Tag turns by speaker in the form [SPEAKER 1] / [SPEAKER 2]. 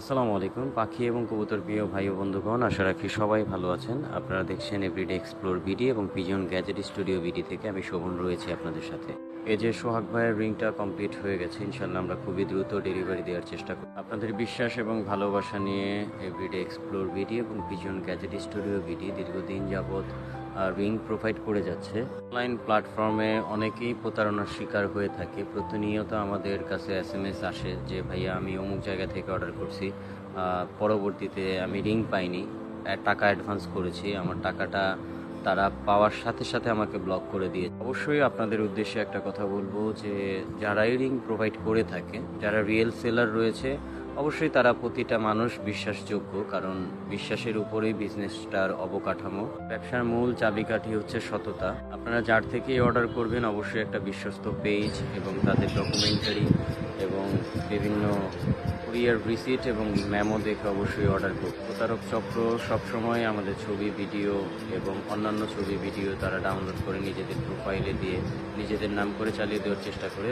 [SPEAKER 1] আসসালামু আলাইকুম, পাখি এবং কবুতর প্রিয় ভাই ও বন্ধুগণ, আশা রাখি সবাই ভালো আছেন। আপনারা দেখছেন এভরিডে এক্সপ্লোর বিডি এবং পিজন গ্যাজেট স্টুডিও বিডি থেকে আমি শোভন রয়েছি আপনাদের সাথে। এই যে সোহাগ ভাইয়ের রিংটা কমপ্লিট হয়ে গেছে ইনশাল্লাহ আমরা খুবই দ্রুত ডেলিভারি দেওয়ার চেষ্টা করি আপনাদের বিশ্বাস এবং ভালোবাসা নিয়ে এভরিডে এক্সপ্লোর বিডি এবং পিজন গ্যাজেট স্টুডিও বিডি দীর্ঘদিন যাবৎ রিং প্রোভাইড করে যাচ্ছে। অনলাইন প্ল্যাটফর্মে অনেকেই প্রতারণার শিকার হয়ে থাকে। প্রতিনিয়ত আমাদের কাছে এস এম এস আসে যে, ভাইয়া, আমি অমুক জায়গা থেকে অর্ডার করছি পরবর্তীতে আমি রিং পাইনি টাকা অ্যাডভান্স করেছি, আমার টাকাটা তারা পাওয়ার সাথে সাথে আমাকে ব্লক করে দিয়ে অবশ্যই আপনাদের উদ্দেশ্যে একটা কথা বলব যে যারাই রিং প্রোভাইড করে থাকে, যারা রিয়েল সেলার রয়েছে, অবশ্যই তারা প্রতিটা মানুষ বিশ্বাসযোগ্য, কারণ বিশ্বাসের উপরেই বিজনেসটার অবকাঠামো। ব্যবসার মূল চাবিকাঠি হচ্ছে সততা। আপনারা যার থেকেই অর্ডার করবেন, অবশ্যই একটা বিশ্বস্ত পেজ এবং তাদের ডকুমেন্টারি এবং বিভিন্ন কুরিয়ার রিসিট এবং ম্যামো দেখে অবশ্যই অর্ডার করুন। প্রতারক চক্র সবসময় আমাদের ছবি ভিডিও এবং অন্যান্য ছবি ভিডিও তারা ডাউনলোড করে নিজেদের প্রোফাইলে দিয়ে নিজেদের নাম করে চালিয়ে দেওয়ার চেষ্টা করে।